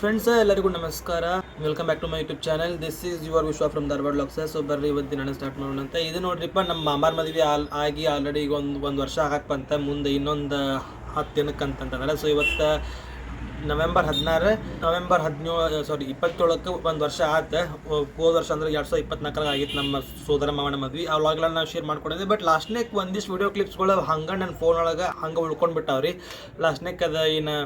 Friends ಎಲ್ಲರಿಗೂ ನಮಸ್ಕಾರ. Welcome back to my YouTube channel this is your Vishwa from Dharwad LOX so ಬರ್ರಿ ಇವತ್ತು ದಿನ ಸ್ಟಾರ್ಟ್ ಮಾಡೋಣ ಅಂತ. ಇದು ನೋಡ್ರಿಪ್ಪ, ನಮ್ಮ ಮಾಮಾರ್ ಮದುವೆ ಆಲ್, ಆಗಿ ಆಲ್ರೆಡಿ ಈಗ ಒಂದು ಒಂದು ವರ್ಷ ಆಗಕ್ಕೆ ಬಂತ ಮುಂದೆ ಇನ್ನೊಂದು ಹತ್ತು ದಿನಕ್ಕೆ ಅಂತಂತಂದ್ರೆ ಸೊ ಇವತ್ತು ನವೆಂಬರ್ ಹದಿನಾರು ನವೆಂಬರ್ ಹದಿನೇಳು ಸಾರಿ ಇಪ್ಪತ್ತೇಳಕ್ಕೆ ಒಂದು ವರ್ಷ ಆತ. ಹೋದ ವರ್ಷ ಅಂದ್ರೆ ಎರಡು ಸಾವಿರ ಇಪ್ಪತ್ನಾಲ್ಕರಾಗ ಆಗಿತ್ತು ನಮ್ಮ ಸೋದರ ಮಾವನ ಮದ್ವಿ. ವ್ಲಾಗ್லாம் ನಾವು ಶೇರ್ ಮಾಡ್ಕೊಂಡಿದ್ದೆ. ಬಟ್ ಲಾಸ್ಟ್ನೇಕ್ ಒಂದಿಷ್ಟು ವಿಡಿಯೋ ಕ್ಲಿಪ್ಸ್ಗಳು ಹಂಗೆ ನನ್ನ ಫೋನ್ ಒಳಗೆ ಹಂಗೆ ಉಳ್ಕೊಂಡು ಬಿಟ್ಟಾವ್ರಿ. ಲಾಸ್ಟ್ನೇಕ್ ಅದು ಏನು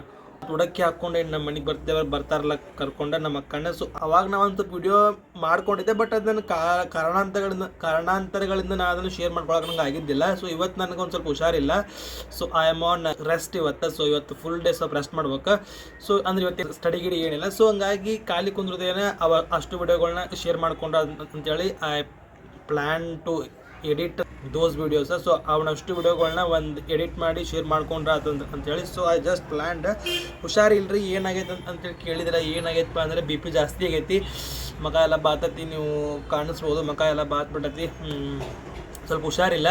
ತುಡಕ್ಕಿ ಹಾಕೊಂಡೆ ನಮ್ಮ ಮನೆಗೆ ಬರ್ತೇವೆ ಬರ್ತಾರಲ್ಲ ಕರ್ಕೊಂಡ ನಮ್ಮ ಕನಸು ಅವಾಗ ನಾವಂತ ವಿಡಿಯೋ ಮಾಡ್ಕೊಂಡಿದ್ದೆ ಬಟ್ ಅದನ್ನು ಕಾರಣಾಂತರಗಳಿಂದ ಕಾರಣಾಂತರಗಳಿಂದ ನಾನು ಅದನ್ನು ಶೇರ್ ಮಾಡ್ಕೊಳಕ್ಕೆ ನಂಗೆ ಆಗಿದ್ದಿಲ್ಲ. ಸೊ ಇವತ್ತು ನನಗೆ ಒಂದು ಸ್ವಲ್ಪ ಹುಷಾರಿಲ್ಲ. So I am on rest ಇವತ್ತು. ಸೊ ಇವತ್ತು ಫುಲ್ ಡೇ ಸ್ವಲ್ಪ ರೆಸ್ಟ್ ಮಾಡ್ಬೇಕು. ಸೊ ಅಂದ್ರೆ ಇವತ್ತು ಸ್ಟಡಿ ಗಿಡಿ ಏನಿಲ್ಲ. ಸೊ ಹಂಗಾಗಿ ಖಾಲಿ ಕುಂದ್ರದೇನೆ ಅವ ಅಷ್ಟು ವಿಡಿಯೋಗಳನ್ನ ಶೇರ್ ಮಾಡ್ಕೊಂಡ ಅಂತೇಳಿ I plan to edit those videos so ಅವನಷ್ಟು ವಿಡಿಯೋಗಳನ್ನ ಒಂದು ಎಡಿಟ್ ಮಾಡಿ ಶೇರ್ ಮಾಡ್ಕೊಂಡ್ರ ಅಂತ ಅಂತೇಳಿ ಸೊ ಐ ಜಸ್ಟ್ ಪ್ಲ್ಯಾಂಡ್ ಹುಷಾರಿಲ್ರಿ ಏನಾಗೈತೆ ಅಂತ ಅಂತೇಳಿ ಕೇಳಿದ್ರೆ ಏನಾಗೈತಪ್ಪ ಅಂದರೆ ಬಿ ಪಿ ಜಾಸ್ತಿ ಆಗೈತಿ. ಮಗ ಎಲ್ಲ ಬಾತತಿ, ನೀವು ಕಾಣಿಸ್ಬೋದು ಮಗ ಎಲ್ಲ ಬಾತ್ ಬಿಟ್ಟತಿ ಸ್ವಲ್ಪ ಹುಷಾರಿಲ್ಲ.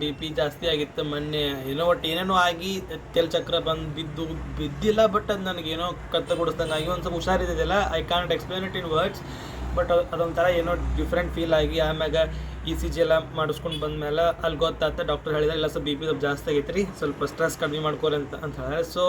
ಬಿ ಪಿ ಜಾಸ್ತಿ ಆಗಿತ್ತು ಮೊನ್ನೆ. ಏನೋ ಒಟ್ಟು ಏನೇನೋ ಆಗಿ, ತೆಲ್ ಚಕ್ರ ಬಂದು ಬಿದ್ದು ಬಿದ್ದಿಲ್ಲ ಬಟ್ ಅದು ನನಗೇನೋ ಕತ್ತ ಕೊಡಿಸ್ದಂಗೆ ಆಗಿ ಒಂದು ಸ್ವಲ್ಪ ಹುಷಾರಿದ್ದಿಲ್ಲ I can't explain it in words but ಅದೊಂಥರ ಏನೋ ಡಿಫ್ರೆಂಟ್ ಫೀಲ್ ಆಗಿ, ಆಮ್ಯಾಗ ಇ ಸಿ ಜಿ ಎಲ್ಲ ಮಾಡಿಸ್ಕೊಂಡು ಬಂದಮೇಲೆ ಅಲ್ಲಿ ಗೊತ್ತಾತ ಡಾಕ್ಟರ್ ಹೇಳಿದ್ರೆ ಇಲ್ಲ ಸ್ವಲ್ಪ ಬಿ ಪಿ ಸ್ವಲ್ಪ ಜಾಸ್ತಿ ಆಗೈತೆ ರೀ, ಸ್ವಲ್ಪ ಸ್ಟ್ರೆಸ್ ಕಡಿಮೆ ಮಾಡ್ಕೋರಿ ಅಂತ ಅಂತ ಹೇಳಿದ್ರೆ. So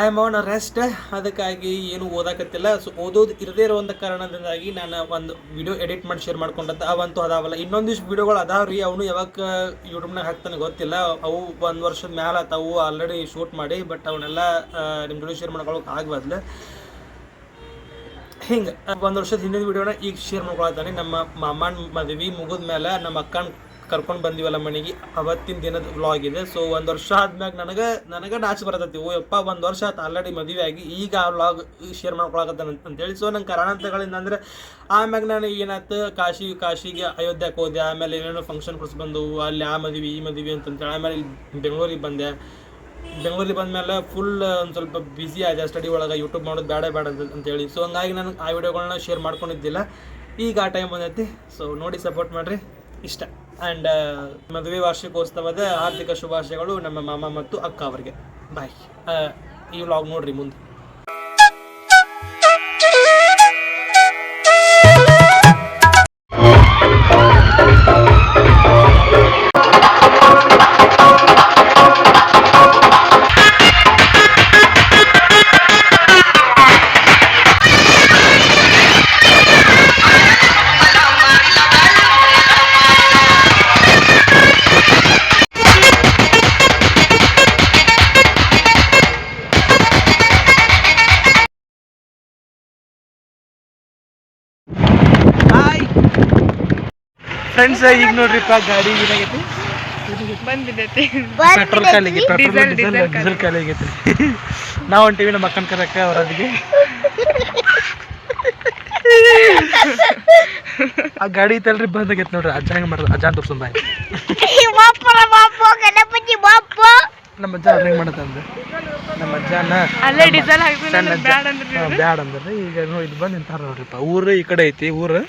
I am on rest ಅದಕ್ಕಾಗಿ ಏನು ಓದಾಕತ್ತಿಲ್ಲ. ಸೊ ಓದೋದು ಇರದೇ ಇರೋ ಒಂದು ಕಾರಣದಿಂದಾಗಿ ನಾನು ಒಂದು ವಿಡಿಯೋ ಎಡಿಟ್ ಮಾಡಿ ಶೇರ್ ಮಾಡ್ಕೊಂಡಂತ ಅವಂತೂ ಅದಾವಲ್ಲ. ಇನ್ನೊಂದಿಷ್ಟು ವಿಡಿಯೋಗಳು ಅದಾವ ರೀ, ಅವನು ಯಾವಾಗ ಯೂಟ್ಯೂಬ್ನಾಗ ಹಾಕ್ತಾನೆ ಗೊತ್ತಿಲ್ಲ. ಅವು ಒಂದು ವರ್ಷದ ಮೇಲೆ ಆತಾವು ಆಲ್ರೆಡಿ ಶೂಟ್ ಮಾಡಿ ಬಟ್ ಅವನ್ನೆಲ್ಲ ನಿಮ್ಮ ಜೊತೆ ಶೇರ್ ಮಾಡ್ಕೊಳಕ್ಕೆ ಆಗಬಾರ್ದು ಹಿಂಗೆ ಒಂದು ವರ್ಷದ ಹಿಂದಿನ ವಿಡಿಯೋನ ಈಗ ಶೇರ್ ಮಾಡ್ಕೊಳತ್ತಾನೆ. ನಮ್ಮ ಮಾಮನ ಮದುವೆ ಮುಗಿದ ಮೇಲೆ ನಮ್ಮ ಅಕ್ಕನ ಕರ್ಕೊಂಡು ಬಂದಿವಲ್ಲ ಮನೆಗೆ, ಅವತ್ತಿನ ದಿನದ ವ್ಲಾಗ್ ಇದೆ. ಸೊ ಒಂದು ವರ್ಷ ಆದ್ಮ್ಯಾಗ ನನಗೆ ನನಗೆ ನಾಚಿ ಬರತೈತಿ. ಯಪ್ಪ, ಒಂದು ವರ್ಷ ಆಯ್ತು ಆಲ್ರೆಡಿ ಮದುವೆ ಆಗಿ, ಈಗ ಆ ವ್ಲಾಗ್ ಶೇರ್ ಮಾಡ್ಕೊಳಕತ್ತಾನ ಅಂತೇಳಿ. ಸೊ ನಂಗೆ ಕಾರಣಾಂತರಗಳಿಂದ ಅಂದ್ರೆ, ಆಮ್ಯಾಗ ನಾನು ಏನಾಯ್ತು ಕಾಶಿ, ಕಾಶಿಗೆ ಅಯೋಧ್ಯಕ್ಕೆ ಹೋದೆ. ಆಮೇಲೆ ಏನೇನೋ ಫಂಕ್ಷನ್ ಕೊಡ್ಸಿ ಬಂದವು. ಅಲ್ಲಿ ಆ ಮದುವೆ, ಈ ಮದುವೆ ಅಂತಂತೇಳಿ. ಆಮೇಲೆ ಬೆಂಗಳೂರಿಗೆ ಬಂದೆ. ಬೆಂಗಳೂರಿಗೆ ಬಂದಮೇಲೆ ಫುಲ್ ಒಂದು ಸ್ವಲ್ಪ ಬ್ಯುಸಿ ಆಗಿದೆ ಸ್ಟಡಿ ಒಳಗೆ ಯೂಟ್ಯೂಬ್ ಮಾಡೋದು ಬೇಡ ಬೇಡ ಅಂತ ಅಂತೇಳಿ ಸೊ ಹಂಗಾಗಿ ನಾನು ಆ ವಿಡಿಯೋಗಳನ್ನ ಶೇರ್ ಮಾಡ್ಕೊಂಡಿದ್ದಿಲ್ಲ. ಈಗ ಆ ಟೈಮ್ ಬಂದೈತಿ. ಸೊ ನೋಡಿ ಸಪೋರ್ಟ್ ಮಾಡಿರಿ. ಇಷ್ಟ. ಆ್ಯಂಡ್ ಮದುವೆ ವಾರ್ಷಿಕೋತ್ಸವದ ಆರ್ಥಿಕ ಶುಭಾಶಯಗಳು ನಮ್ಮ ಮಾಮ ಮತ್ತು ಅಕ್ಕ ಅವರಿಗೆ. ಬಾಯ್ ಈ ವ್ಲಾಗ್ ನೋಡಿರಿ ಮುಂದೆ. ಫ್ರೆಂಡ್ಸ್ ಈಗ ನೋಡ್ರಿಪ್ಪ ಗಾಡಿ ಏನಾಗೈತಿ ಬಂದ್ಬಿದ್ದೈತಿ ಪೆಟ್ರೋಲ್ ಖಾಲಿ ಆಗೈತಿ ಪೆಟ್ರೋಲ್ ಡೀಸೆಲ್ ಡೀಸೆಲ್ ಖಾಲಿ. ಆಗೈತಿ ನಾವು ಹೊಂಟೀವಿ ನಮ್ಮ ಅಕ್ಕನ ಕರಕ ಅವರದಿಗೆ. ಆ ಗಾಡಿ ಐತಲ್ರಿ ಬಂದ್ ಆಗೈತಿ ನೋಡ್ರಿ. ಅಜ್ಜಾಗ ಮಾಡ್ರಿ ಅಜ್ಜ ತೋರ್ಸೊಂಬ ನಮ್ಮ ಅಜ್ಜ ಹೆಂಗೆ ಮಾಡತ್ತಂದ ನಮ್ಮ ಅಜ್ಜನ ಅಲ್ಲೇ ಡೀಸೆಲ್ ಹಾಕ್ತೀನಿ ಸಣ್ಣ ಅಜ್ಜ. ಬ್ಯಾಡ ಅಂದ್ರೆ ಹಾ, ಬ್ಯಾಡ ಅಂದ್ರೆ. ಈಗ ಇದು ಬಂದು ನಿಂತಾರ ನೋಡ್ರಿಪ್ಪ. ಊರು ಈ ಕಡೆ ಐತಿ ಊರು.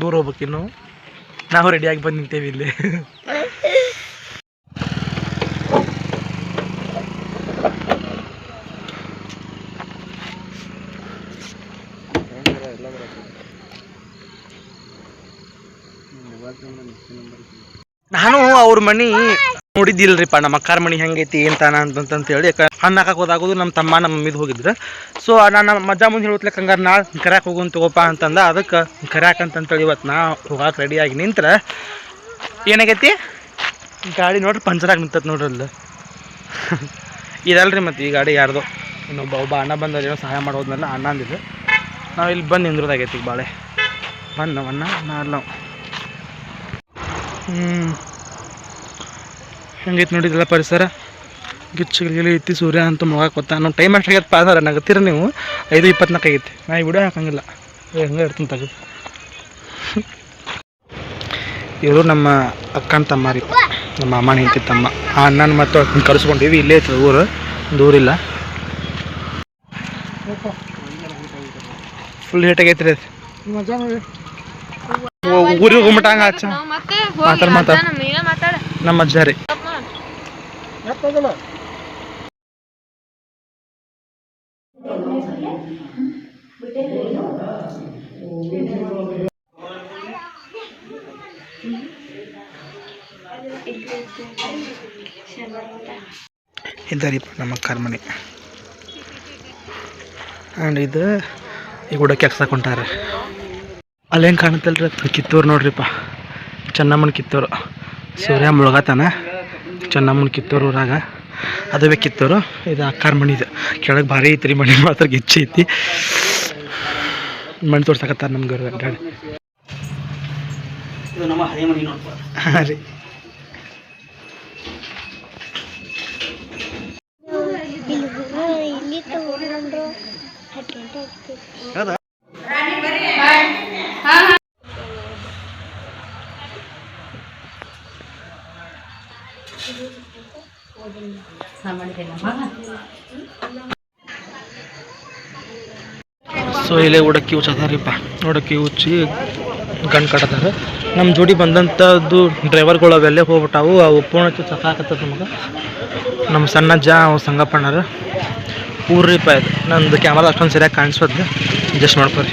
ದೂರ ಹೋಗ್ಬೇಕು ಇನ್ನು ನಾವು ರೆಡಿಯಾಗಿ ಬಂದು ನಿಂತೇವೆ ಇಲ್ಲಿ. ನಾನು ಅವ್ರ ಮನಿ ನೋಡಿದ್ದಿಲ್ರಿಪ್ಪ ನಮ್ಮ ಅಕ್ಕಾರ ಮಣಿ ಹೆಂಗೈತಿ, ಏನ್ ತಾನ ಅಂತಂತ ಹೇಳಿ ಹಣ್ಣು ಹಾಕಕ್ಕೆ ಹೋದಾಗೋದು ನಮ್ಮ ತಮ್ಮ ನಮ್ಮ ಮಮ್ಮಿದು ಹೋಗಿದ್ರು. ಸೊ ನಾನು ನಮ್ಮ ಮುಂದೆ ಹೇಳತ್ಲಕ್ಕೆ ಹಂಗಾರೆ ನಾಳೆ ಕರ್ಯಾಕೆ ಹೋಗುವಂತ ತಗೋಪ ಅಂತಂದ. ಅದಕ್ಕೆ ಅಂತಂತೇಳಿ ಇವತ್ತು ನಾ ಹೋಗಕ್ಕೆ ರೆಡಿಯಾಗಿ ನಿಂತ್ರೆ, ಏನಾಗೈತಿ? ಗಾಡಿ ನೋಡ್ರಿ ಪಂಚರಾಗಿ ನಿಂತತ್ ನೋಡ್ರಿ ಅಲ್ಲಿ. ಇದಲ್ರಿ ಮತ್ತು ಈ ಗಾಡಿ ಯಾರ್ದು. ಇನ್ನೊಬ್ಬ ಒಬ್ಬ ಅಣ್ಣ ಬಂದ ಏನೋ ಸಹಾಯ ಮಾಡೋದ್ನಲ್ಲ ಅಣ್ಣ ಅಂದಿದ್ದು ನಾವು ಇಲ್ಲಿ ಬಂದು ನಿಂದ್ರದಾಗೈತಿ ಬಾಳೆ. ಬಂದು ನಾ ಅಣ್ಣ ನಾ ನಾವು. ಹ್ಞೂ ಹೆಂಗೈತೆ ನೋಡಿದ್ರಲ್ಲ ಪರಿಸರ. ಗಿಚ್ಚು ಗಿಲಿ ಐತಿ ಸೂರ್ಯ ಅಂತ ಮುಗಾಕ್ ಗೊತ್ತಾ ನಾವು ಟೈಮ್ ಅಷ್ಟು ಆಗೈತೆ ಪಾದಾರ ನಗತ್ತೀರ ನೀವು? ಐದು ಇಪ್ಪತ್ನಾಲ್ಕು ಆಗೈತಿ. ನಾ ಈ ವಿಡಿಯೋ ಹಾಕಂಗಿಲ್ಲ. ಹಂಗೆ ಇರ್ತೀನಿ ತೆಗೆದು ಇವರು ನಮ್ಮ ಅಕ್ಕನ ತಮ್ಮ ರೀ. ನಮ್ಮ ಅಮ್ಮನ ಹೆಂಡತಿ ತಮ್ಮ. ಆ ಅಣ್ಣನ ಮತ್ತು ಅಕ್ಕನ ಕರೆಸ್ಕೊಂಡಿವಿ. ಇಲ್ಲೇ ಐತೆ ಊರು. ದೂರಿಲ್ಲ ಫುಲ್ ಹೇಟ್ ಆಗೈತೆ ರೀ. ಊರಿಗೆ ಹೋಗ್ಬಿಟ್ಟಂಗ ಹಂಗ ಆಚ. ಮಾತಾಡ ಮಾತಾಡ. ನಮ್ಮ ಅಜ್ಜ ರೀ. ಇದ್ದಾರಿಪ್ಪ ನಮ್ಮ ಮನೆ ಆ್ಯಂಡ್ ಇದು ಈಗ ಕೂಡ ಕೆಲಸ ಹೊಂಟಾರೆ ಅಲ್ಲೇನು ಕಾಣುತ್ತಲ್ರಿ ಕಿತ್ತೂರು ನೋಡ್ರಿಪ್ಪ. ಚೆನ್ನಮ್ಮನ ಕಿತ್ತೂರು. ಸೂರ್ಯ ಮುಳುಗತಾನ? ಚೆನ್ನಮ್ಮನ ಕಿತ್ತೂರು ಊರಾಗ. ಅದುವೇ ಕಿತ್ತೂರು. ಇದು ಅಕ್ಕಾರ ಮಣಿ ಇದು. ಕೆಳಗೆ ಭಾರಿ ಐತ್ರಿ ಮಣಿ ಮಾತ್ರ ಗಿಚ್ಚಿ ಐತಿ. ಮಣಿ ತೋರ್ಸಕತ್ತಾರ ನಮ್ಗೆ ನೋಡ್ಪ ಹಾಂ ರೀ. ಸೊ ಇಲ್ಲೇ ಉಡಕ್ಕಿ ಹುಚ್ಚದಾರಿಪ್ಪ ಉಡಕ್ಕಿ ಹುಚ್ಚಿ ಗಂಡು ಕಟ್ಟದಾರ ನಮ್ಮ ಜೋಡಿ ಬಂದಂಥದ್ದು ಡ್ರೈವರ್ಗಳು ಅವೆಲ್ಲೇ ಹೋಗ್ಬಿಟ್ಟಾವು. ಅವು ಫೋನ್ ಚಕಾಕತ್ತದ ನಮಗೆ. ನಮ್ಮ ಸಣ್ಣಜ್ಜ ಅವು ಸಂಗಪ್ಪಣ್ಣರು. ಊರ್ರಿಪ್ಪ ಇದು. ನಂದು ಕ್ಯಾಮ್ರಾ ಅಷ್ಟೊಂದು ಸರಿಯಾಗಿ ಕಾಣಿಸೋದು ಅಡ್ಜಸ್ಟ್ ಮಾಡ್ಕೊರಿ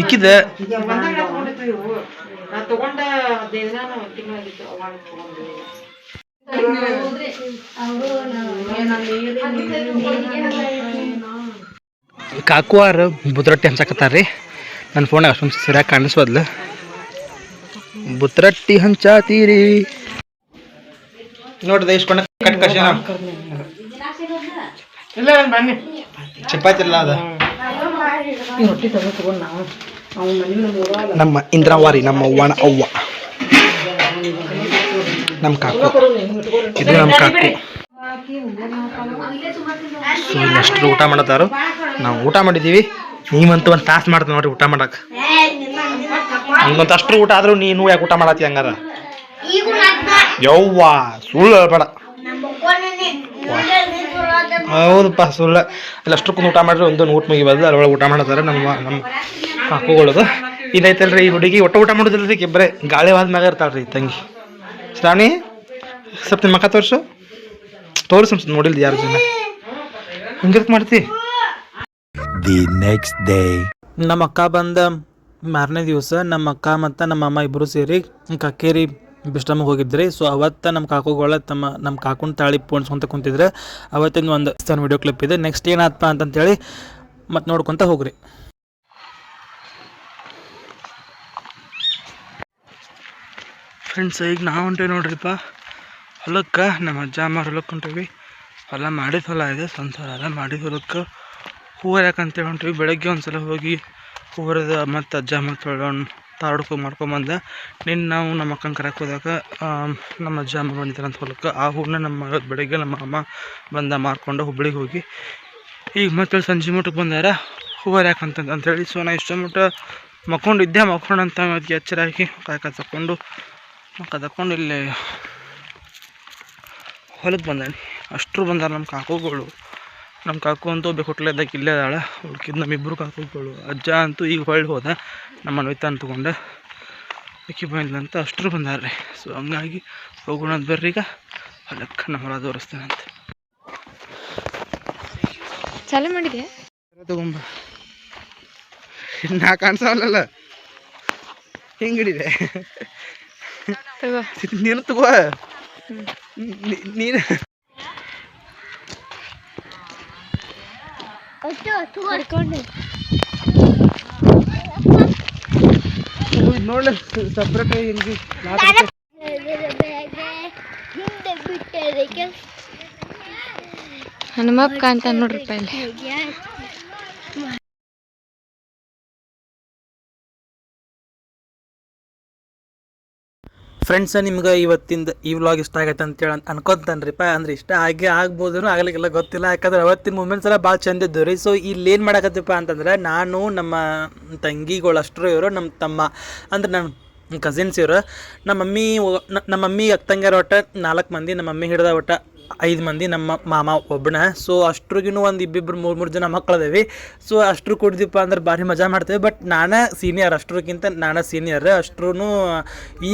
ಇಕ್ಕಿದೆ. ಕಾಕುವಾರ ಬುದ್ರೊಟ್ಟಿ ಹಂಚಕತ್ತಾರ ನನ್ನ ಫೋನಾಗ ಅಷ್ಟೊಂದು ಸರಿಯಾಗಿ ಕಾಣಿಸ್ಬದ್ಲು ಬುತ್ರಟ್ಟಿ ಹಂಚಾತೀರಿ. ನೋಡ್ರಿ ಇಷ್ಟು ಕಟ್ ಚಪಾತಿ ಎಲ್ಲ ಅದ. ನಮ್ಮ ಇಂದ್ರಾವಾರಿ ನಮ್ಮ ಅವ್ವನ ಅವ್ವ. ನಮ್ಮ ಕಾಕು. ಇದು ನಮ್ಮ ಕಾಕು. ಸೊ ಇಲ್ಲಷ್ಟು ಊಟ ಮಾಡತ್ತಾರು. ನಾವು ಊಟ ಮಾಡಿದ್ದೀವಿ. ನೀವಂತೂ ಒಂದು ತಾಸು ಮಾಡ್ತೀವಿ ನೋಡ್ರಿ ಊಟ ಮಾಡಕ್ಕೆ ಹಂಗಂತ ಅಷ್ಟು ಊಟ ಆದರೂ ನೀನು ಯಾಕೆ ಊಟ ಮಾಡತ್ತಿ ಹಂಗಾರ? ಯವ್ವಾ ಸುಳ್ಳು ಹೇಳ್ಬೇಡ. ಹೌದಪ್ಪ ಸುಳ್ಳ. ಅಲ್ಲಿ ಅಷ್ಟಕ್ಕೂ ಊಟ ಮಾಡ್ರಿ ಒಂದೊಂದು ಊಟ ಮುಗಿಬಾರ್ದು ಅದ್ರೊಳಗೆ ಊಟ ಮಾಡ್ತಾರೆ ನಮ್ಮ ನಮ್ಮ ಕಾಕುಗಳದು. ಇದೈತಲ್ರಿ ಈ ಹುಡುಗಿ ಒಟ್ಟು ಊಟ ಮಾಡೋದಿಲ್ಲ ರೀ ಬರೇ ಗಾಳಿ ವಾದ ಮ್ಯಾಗ ಇರ್ತಾಳ್ರಿ ಈ ತಂಗಿ. ಶ್ರಾವಣಿ ಸ್ವಲ್ಪ ನಿಮ್ಮ ಮಕ್ಕ ತೋರಿಸು. ತೋರಿಸು ನೋಡಿಲ್ದು ಯಾರು ಜನ. ಹಿಂಗಿರ್ಕ್ ಮಾಡ್ತಿ. ದಿ ನೆಕ್ಸ್ಟ್ ಡೇ ನಮ್ಮ ಅಕ್ಕ ಬಂದ ಮಾರನೇ ದಿವಸ ನಮ್ಮ ಅಕ್ಕ ಮತ್ತು ನಮ್ಮ ಅಮ್ಮ ಇಬ್ಬರು ಸೇರಿ ಕಕ್ಕೇರಿ ಬಿಸ್ಟಮ್ಗೆ ಹೋಗಿದ್ರಿ. ಸೊ ಅವತ್ತ ನಮ್ಮ ಕಾಕುಗಳ ತಮ್ಮ ನಮ್ಮ ಕಾಕುನ ತಾಳಿ ಪೋಣಿಸ್ಕೊಂತ ಕುಂತಿದ್ರೆ ಅವತ್ತಿನ ಒಂದು ಸಣ್ಣ ವಿಡಿಯೋ ಕ್ಲಿಪ್ ಇದೆ. ನೆಕ್ಸ್ಟ್ ಏನಾಯ್ತಪ್ಪ ಅಂತಂತೇಳಿ ಮತ್ತೆ ನೋಡ್ಕೊತ ಹೋಗ್ರಿ. ಫ್ರೆಂಡ್ಸ್ ಈಗ ನಾವು ಹೊಂಟೇವಿ ನೋಡ್ರಿಪ್ಪ. ಹೊಲಕ್ಕೆ ನಮ್ಮ ಅಜ್ಜ ಅಮ್ಮ ಹೊಲಕ್ಕೆ ಹೊಂಟೀವಿ ಹೊಲ ಮಾಡಿದ ಹೊಲ ಇದೆ ಸ್ವಂತ ಹೊಲ ಎಲ್ಲ ಮಾಡಿದ ಹೊಲಕ್ಕೆ. ಹೂವು ಯಾಕಂತೇಳಿ ಹೊಂಟೀವಿ ಬೆಳಗ್ಗೆ ಒಂದು ಸಲ ಹೋಗಿ ಹೂವರದ ಮತ್ತು ಅಜ್ಜ ಅಮ್ಮ ತೊಳ್ಕೊಂಡು ಮಾಡ್ಕೊಂಬಂದ. ನಿನ್ನ ನಾವು ನಮ್ಮ ಅಕ್ಕನ ಕರಕ್ಕೆ ಹೋದಾಗ ನಮ್ಮ ಅಜ್ಜ, ಅಮ್ಮ ಬಂದಿದ್ರು ಅಂತ ಹೊಲಕ್ಕೆ. ಆ ಹೂವನ್ನ ನಮ್ಮ ಬೆಳಗ್ಗೆ ನಮ್ಮ ಅಮ್ಮ ಬಂದ ಮಾರ್ಕೊಂಡು ಹುಬ್ಬಳ್ಳಿಗೆ ಹೋಗಿ. ಈಗ ಮತ್ತೆ ಸಂಜೆ ಮಟ್ಟಕ್ಕೆ ಬಂದಾರ? ಹೂವು ಯಾಕಂತಂದು ಅಂತೇಳಿ ಸೊ ನಾ ಇಷ್ಟ ಮಟ್ಟ ಮಕ್ಕೊಂಡಿದ್ದೆ ಮಕ್ಕೊಂಡಂತ ಅದಕ್ಕೆ ಎಚ್ಚರ ಹಾಕಿ ಕಾಯಕ ತಕ್ಕೊಂಡು ಮಕ್ಕ ತಕ್ಕೊಂಡು ಇಲ್ಲಿ ಹೊಲಕ್ಕೆ ಬಂದಾನೆ. ಅಷ್ಟರು ಬಂದಾರ ನಮ್ಮ ಕಾಕುಗಳು. ನಮ್ಮ ಕಾಕು ಅಂತೂ ಹುಟ್ಲಿದ್ದಕ್ಕೆ ಇಲ್ಲೇ ಅದಾಳ. ಉಳ್ಕಿದ್ ನಮ್ಮಿಬ್ಬರು ಕಾಕುಗಳು ಅಜ್ಜ ಅಂತೂ ಈಗ ಹೊಳ್ಳಿ ಹೋದ. ನಮ್ಮ ಅನ್ವಿತ ತೊಗೊಂಡು. ಅಕ್ಕಿ ಬಂದ್ಲಂತ ಅಷ್ಟರು ಬಂದಾರ್ರಿ. ಸೊ ಹಂಗಾಗಿ ಹೋಗೋಣ ಅಂತ ಬರ್ರಿ ಈಗ. ಹೊಲಕ್ಕೆ ನಮ್ಮ ಹೊಲ ತೋರಿಸ್ತೇನಂತೆ ಚಾಲು ಮಾಡಿದೆ ತಗೊಂಬ. ನಾ ಕಾಣಿಸಲ್ಲ ಹಿಂಗಿಡಿದೆ. ನೀನು ತಗೋ. ನೀ- ನೀನು. ನೋಡ್ಲ ಸಪ್ರೇಟ್ ಹಿಂಗೆ ಹನುಮಪ್ಪ ಅಂತ ನೋಡ್ರಿ ಇಲ್ಲಿ ಫ್ರೆಂಡ್ಸ್ ನಿಮ್ಗೆ ಇವತ್ತಿಂದ ಈ ವ್ಲಾಗ್ ಇಷ್ಟ ಆಗೈತೆ ಅಂತೇಳಿ ಅನ್ಕೊತಾನ್ರಿಪ್ಪ ಅಂದ್ರೆ ಇಷ್ಟ ಆಗಿ ಆಗ್ಬೋದು ಆಗಲಿಕ್ಕೆಲ್ಲ, ಗೊತ್ತಿಲ್ಲ. ಯಾಕಂದ್ರೆ ಅವತ್ತಿನ ಮೂಮೆಂಟ್ಸ್ ಎಲ್ಲ ಭಾಳ ಚಂದ ಇದ್ದವು ರೀ. ಸೊ ಇಲ್ಲಿ ಏನು ಮಾಡಕತ್ತಪ್ಪ ಅಂತಂದ್ರೆ, ನಾನು ನಮ್ಮ ತಂಗಿಗಳು ಅಷ್ಟರು ಇವರು ನಮ್ಮ ತಮ್ಮ, ಅಂದ್ರೆ ನನ್ನ ಕಸಿನ್ಸ್ ಇವರು. ನಮ್ಮ ಮಮ್ಮಿ ನಮ್ಮ ಮಮ್ಮಿ ಅಕ್ಕಂಗ್ಯಾರ ಒಟ್ಟ ನಾಲ್ಕು ಮಂದಿ ನಮ್ಮ ಮಮ್ಮಿ ಹಿಡ್ದ ಒಟ್ಟು ಐದು ಮಂದಿ ನಮ್ಮ ಮಾಮ ಒಬ್ಬನ ಸೊ ಅಷ್ಟ್ರಿಗೂ ಒಂದು ಇಬ್ಬಿಬ್ರು ಮೂರು ಮೂರು ಜನ ಮಕ್ಕಳದೇವಿ ಸೊ ಅಷ್ಟ್ರು ಕುಡ್ದಿಪ್ಪ ಅಂದ್ರೆ ಭಾರಿ ಮಜಾ ಮಾಡ್ತೇವೆ. ಬಟ್ ನಾನೇ ಸೀನಿಯರ್ ಅಷ್ಟ್ರಕ್ಕಿಂತ ನಾನೇ ಸೀನಿಯರ್ ಅಷ್ಟ್ರೂ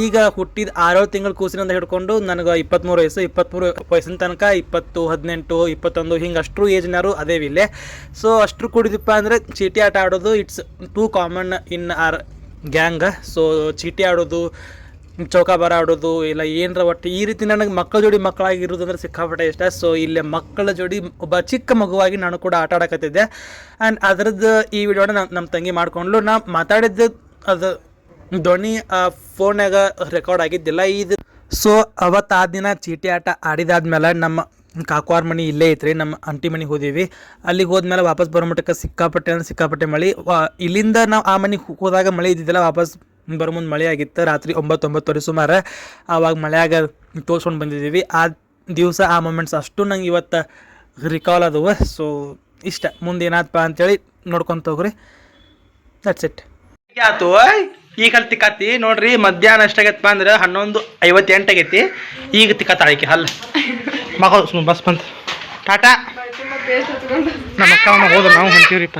ಈಗ ಹುಟ್ಟಿದ ಆರೇಳು ತಿಂಗಳು ಕೂಸಿನಿಂದ ಹಿಡ್ಕೊಂಡು ನನಗೆ ಇಪ್ಪತ್ತ್ಮೂರು ವಯಸ್ಸು ಇಪ್ಪತ್ತ್ಮೂರು ವಯಸ್ಸಿನ ತನಕ ಇಪ್ಪತ್ತು, ಹದಿನೆಂಟು, ಇಪ್ಪತ್ತೊಂದು ಹಿಂಗೆ ಅಷ್ಟ್ರು ಏಜ್ನಾರು ಅದೇವಿ ಇಲ್ಲೇ. ಸೊ ಅಷ್ಟ್ರು ಕುಡಿದಿಪ್ಪ ಅಂದರೆ ಚೀಟಿ ಆಟ ಆಡೋದು it's too common in our gang so ಚೀಟಿ ಆಡೋದು ಚೌಕಾಬಾರ ಆಡೋದು, ಇಲ್ಲ ಏನರ ಒಟ್ಟು ಈ ರೀತಿ ನನಗೆ ಮಕ್ಕಳ ಜೋಡಿ ಮಕ್ಕಳಾಗಿರೋದು ಅಂದ್ರೆ ಸಿಕ್ಕಾಪಟ್ಟೆ ಇಷ್ಟ. ಸೊ ಇಲ್ಲೇ ಮಕ್ಕಳ ಜೋಡಿ ಒಬ್ಬ ಚಿಕ್ಕ ಮಗುವಾಗಿ ನಾನು ಕೂಡ ಆಟ ಆಡಕತ್ತಿದ್ದೆ. ಆ್ಯಂಡ್ ಅದರದ್ದು ಈ ವಿಡಿಯೋನ ನಮ್ಮ ನಮ್ಮ ತಂಗಿ ಮಾಡ್ಕೊಂಡ್ಲು ನಾ ಮಾತಾಡಿದ್ದು ಅದು ಧ್ವನಿ ಫೋನ್ಯಾಗ ರೆಕಾರ್ಡ್ ಆಗಿದ್ದಿಲ್ಲ. ಇದು ಸೊ ಅವತ್ತು ಆ ದಿನ ಚೀಟಿ ಆಟ ಆಡಿದಾದ್ಮೇಲೆ ನಮ್ಮ ಕಾಕುವಾರ ಮನೆ ಇಲ್ಲೇ ಐತ್ರಿ. ನಮ್ಮ ಅಂಟಿ ಮನೆಗೆ ಹೋದೀವಿ. ಅಲ್ಲಿಗೆ ಹೋದ್ಮೇಲೆ ವಾಪಸ್ ಬರೋ ಮಟ್ಟಕ್ಕೆ ಸಿಕ್ಕಾಪಟ್ಟೆ ಅಂದ್ರೆ ಸಿಕ್ಕಾಪಟ್ಟೆ ಮಳೆ. ಇಲ್ಲಿಂದ ನಾವು ಆ ಮನೆಗೆ ಹೋದಾಗ ಮಳೆ ಇದ್ದಿದ್ದಿಲ್ಲ. ವಾಪಸ್ ಬರೋ ಮುಂದೆ ಮಳೆ ಆಗಿತ್ತು. ರಾತ್ರಿ ಒಂಬತ್ತೊಂಬತ್ತುವರೆ ಸುಮಾರು ಆವಾಗ ಮಳೆಯಾಗ ತೋರ್ಸ್ಕೊಂಡು ಬಂದಿದ್ದೀವಿ. ಆ ದಿವಸ ಆ ಮೂಮೆಂಟ್ಸ್ ಅಷ್ಟು ನಂಗೆ ಇವತ್ತು ರಿಕಾಲ್ ಅದವ. ಸೊ ಇಷ್ಟ. ಮುಂದೆ ಏನಾದಪ್ಪ ಅಂತೇಳಿ ನೋಡ್ಕೊಂತ ಹೋಗ್ರಿ. ದಟ್ಸ್ ಇಟ್ ಆಯ್ತು ಈಗ ಅಲ್ಲಿ ತಿಕ್ಕಾತಿ. ನೋಡ್ರಿ ಮಧ್ಯಾಹ್ನ ಎಷ್ಟಾಗೈತಪ್ಪ ಅಂದ್ರೆ ಹನ್ನೊಂದು ಐವತ್ತೆಂಟು ಆಗೈತಿ ಈಗ ತಿಕ್ಕಾತ ಆಯ್ಕೆ ಅಲ್ಲ ಮಗ ಬಸ್ ಬಂತು ಟಾಟಾ. ನಮ್ಮ ಅಕ್ಕ ಹೋದ್ರೆ ನಾವು ಹೊಂಟೀವ್ರಿಪ್ಪ.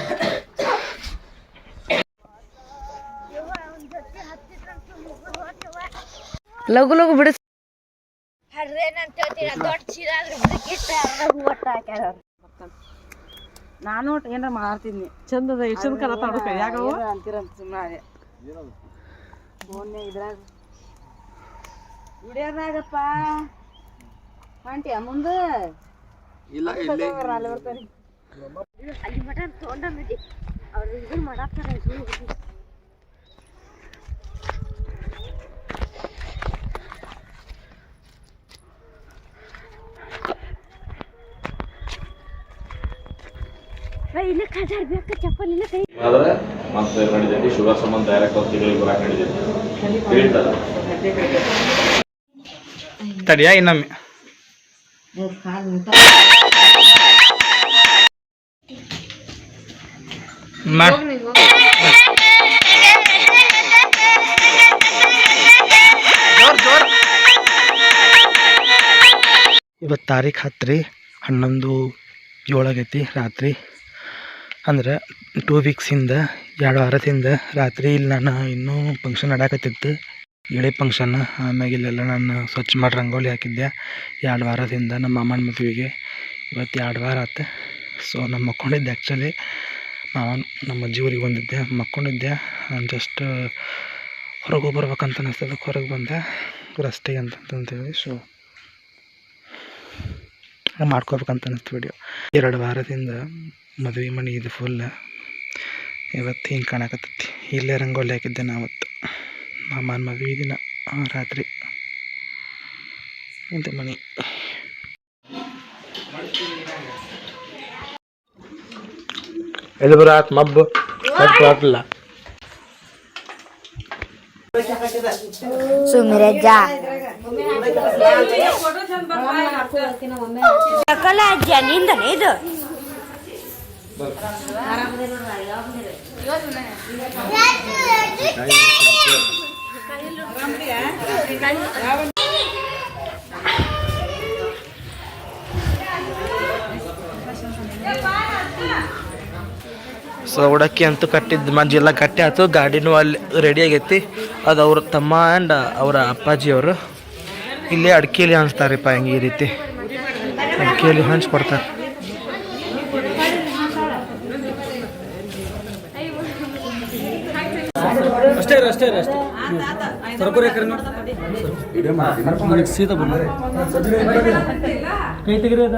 ಲಘು ಲಘು ಬಿಡಿಸ್ ನಾನು ಏನಾರ ಮಾಡ್ತೀನಿ. ಚಂದದ ಚಂದ ಕಲ ತಾಡು ಕೈಯಾಗ ಅಂತೀರಂತ ಸುಮ್ಮನೆ ಫೋನ್ಯಾಗ ಇದ್ರಾಗ. ವಿಡಿಯೋದಾಗಪ್ಪ ಹೊಂಟಿಯ ಮುಂದೆ? ಅಲ್ಲಿ ಮಟನ್ ತೊಗೊಂಡಿ ಅವ್ರು ಇದನ್ನ ಮಾಡಾಕ್ತಾರೆ ಇಲ್ಲ ಕಜಾರ್ ಬೇಕು ಚಪ್ಪಲ್ ಇಲ್ಲ ಕೈ. ಆದರೆ ಮತ್ತೆ ನಡೀತೈತಿ ಶುಗರ್ ಸಂಬಂಧ ಡೈರೆಕ್ಟ್ ಒಂದು ತಿಂಗಳಿಗೆ ಬರಕ್ಕೆ ನಡೀತೈತಿ ಹೇಳ್ತಾರೆ. ತಡಿಯಾ ಇನ್ನೊಮ್ಮೆ? ಮಾಡ್ ಇವತ್ತು ತಾರೀಖು ಹತ್ತು ರೀ ಹನ್ನೊಂದು ಏಳಾಗೈತಿ ರಾತ್ರಿ. ಅಂದ್ರೆ ಟೂ ವೀಕ್ಸಿಂದ ಎರಡು ವಾರದಿಂದ ರಾತ್ರಿ ಇಲ್ಲಿ ನಾನು ಇನ್ನೂ ಫಂಕ್ಷನ್ ನಡಾಕತ್ತಿತ್ತು ಎಳೆ ಫಂಕ್ಷನ್ ಆಮ್ಯಾಗ ಇಲ್ಲೆಲ್ಲ ನಾನು ಸ್ವಚ್ಛ ಮಾಡಿ ರಂಗೋಲಿ ಹಾಕಿದ್ದೆ. ಎರಡು ವಾರದಿಂದ ನಮ್ಮ ಮಾಮನ ಮದುವೆಗೆ. ಇವತ್ತು ಎರಡು ವಾರ ಆತು. ಸೊ ನಾನು ಮಕ್ಕೊಂಡಿದ್ದೆ ಆ್ಯಕ್ಚುಲಿ ನಾನು ನಮ್ಮ ಅಜ್ಜಿ ಊರಿಗೆ ಬಂದಿದ್ದೆ. ಮಕ್ಕೊಂಡಿದ್ದೆ. ಜಸ್ಟ್ ಹೊರಗೆ ಬರ್ಬೇಕಂತ ಅನ್ನಿಸ್ತದೆ ಹೊರಗೆ ಬಂದೆ. ರಸ್ತೆಗೆ ಅಂತಂತಂತೇಳಿ ಸೊ ಮಾಡ್ಕೋಬೇಕಂತ ಅನ್ನಿಸ್ತು ವಿಡಿಯೋ ಎರಡು ವಾರದಿಂದ ಮದುವೆ ಮನೆ ಇದು ಫುಲ್ ಇವತ್ತು ಹಿಂಗೆ ಕಾಣಕತ್ತೈತಿ. ಇಲ್ಲೇ ರಂಗೋಲಿ ಹಾಕಿದ್ದೆ ನಾವತ್ತು. ಮಾಮನ ಮದುವೆ ದಿನ ರಾತ್ರಿ. ಇಂಥ ಮನೆ. ಎಲ್ಲಿ ಬರಾತ್ ಮಬ್ಬು? ಬರಲ್ಲ ಸಕಲ ಅಜ್ಜ ನಿಂದನೇ ಇದು. ಸೊ ಉಡಕ್ಕಿ ಅಂತೂ ಕಟ್ಟಿದ್ದು ಎಲ್ಲ ಕಟ್ಟಿ ಆಯ್ತು ಗಾಡಿನೂ ಅಲ್ಲಿ ರೆಡಿ ಆಗೈತಿ. ಅದು ಅವ್ರ ತಮ್ಮ ಆ್ಯಂಡ್ ಅವರ ಅಪ್ಪಾಜಿಯವರು. ಇಲ್ಲಿ ಅಡ್ಕೆಲಿ ಹಂಚ್ತಾರಪ್ಪ ಹೆಂಗೆ ಈ ರೀತಿ. ಅಡ್ಕೆಲಿ ಹಂಚ್ಕೊಡ್ತಾರೆ. ಅಷ್ಟೇ ಅಷ್ಟೇ ಅಷ್ಟೇ. ಕೈ ತೆಗಿರಿ ಅದ